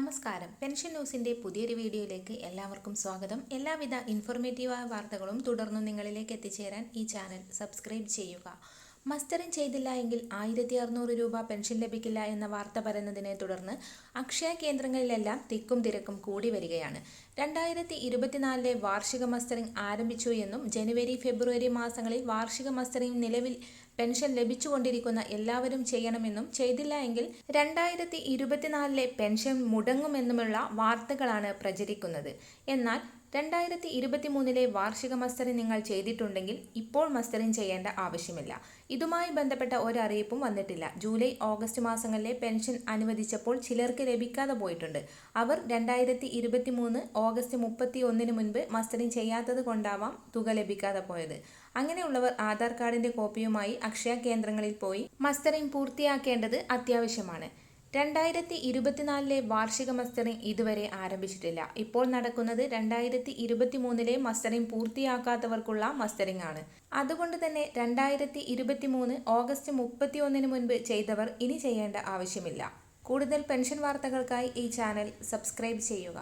നമസ്കാരം. പെൻഷൻ ന്യൂസിന്റെ പുതിയൊരു വീഡിയോയിലേക്ക് എല്ലാവർക്കും സ്വാഗതം. എല്ലാവിധ ഇൻഫോർമേറ്റീവായ വാർത്തകളും തുടർന്നും നിങ്ങളിലേക്ക് എത്തിച്ചേരാൻ ഈ ചാനൽ സബ്സ്ക്രൈബ് ചെയ്യുക. മസ്റ്ററിംഗ് ചെയ്തില്ല എങ്കിൽ ആയിരത്തി അറുന്നൂറ് രൂപ പെൻഷൻ ലഭിക്കില്ല എന്ന വാർത്ത പരന്നതിനെ തുടർന്ന് അക്ഷയ കേന്ദ്രങ്ങളിലെല്ലാം തിക്കും തിരക്കും കൂടി വരികയാണ്. രണ്ടായിരത്തി ഇരുപത്തിനാലിലെ വാർഷിക മസ്റ്ററിംഗ് ആരംഭിച്ചു എന്നും ജനുവരി ഫെബ്രുവരി മാസങ്ങളിൽ വാർഷിക മസ്റ്ററിംഗ് നിലവിൽ പെൻഷൻ ലഭിച്ചുകൊണ്ടിരിക്കുന്ന എല്ലാവരും ചെയ്യണമെന്നും ചെയ്തില്ല എങ്കിൽ രണ്ടായിരത്തി ഇരുപത്തിനാലിലെ പെൻഷൻ മുടങ്ങുമെന്നുമുള്ള വാർത്തകളാണ് പ്രചരിക്കുന്നത്. എന്നാൽ രണ്ടായിരത്തി ഇരുപത്തി മൂന്നിലെ വാർഷിക മസ്റ്ററിംഗ് നിങ്ങൾ ചെയ്തിട്ടുണ്ടെങ്കിൽ ഇപ്പോൾ മസ്റ്ററിംഗ് ചെയ്യേണ്ട ആവശ്യമില്ല. ഇതുമായി ബന്ധപ്പെട്ട ഒരറിയിപ്പും വന്നിട്ടില്ല. ജൂലൈ ഓഗസ്റ്റ് മാസങ്ങളിലെ പെൻഷൻ അനുവദിച്ചപ്പോൾ ചിലർക്ക് ലഭിക്കാതെ പോയിട്ടുണ്ട്. അവർ രണ്ടായിരത്തി ഇരുപത്തി മൂന്ന് ഓഗസ്റ്റ് മുപ്പത്തി ഒന്നിന് മുൻപ് മസ്റ്ററിംഗ് ചെയ്യാത്തത് കൊണ്ടാവാം തുക ലഭിക്കാതെ പോയത്. അങ്ങനെയുള്ളവർ ആധാർ കാർഡിന്റെ കോപ്പിയുമായി അക്ഷയ കേന്ദ്രങ്ങളിൽ പോയി മസ്റ്ററിംഗ് പൂർത്തിയാക്കേണ്ടത് അത്യാവശ്യമാണ്. രണ്ടായിരത്തി ഇരുപത്തിനാലിലെ വാർഷിക മസ്റ്ററിംഗ് ഇതുവരെ ആരംഭിച്ചിട്ടില്ല. ഇപ്പോൾ നടക്കുന്നത് രണ്ടായിരത്തി ഇരുപത്തി മൂന്നിലെ മസ്റ്ററിംഗ് പൂർത്തിയാക്കാത്തവർക്കുള്ള മസ്റ്ററിംഗ് ആണ് അതുകൊണ്ട് തന്നെ രണ്ടായിരത്തി ഇരുപത്തി മൂന്ന് ഓഗസ്റ്റ് മുപ്പത്തി ഒന്നിന് മുൻപ് ചെയ്തവർ ഇനി ചെയ്യേണ്ട ആവശ്യമില്ല. കൂടുതൽ പെൻഷൻ വാർത്തകൾക്കായി ഈ ചാനൽ സബ്സ്ക്രൈബ് ചെയ്യുക.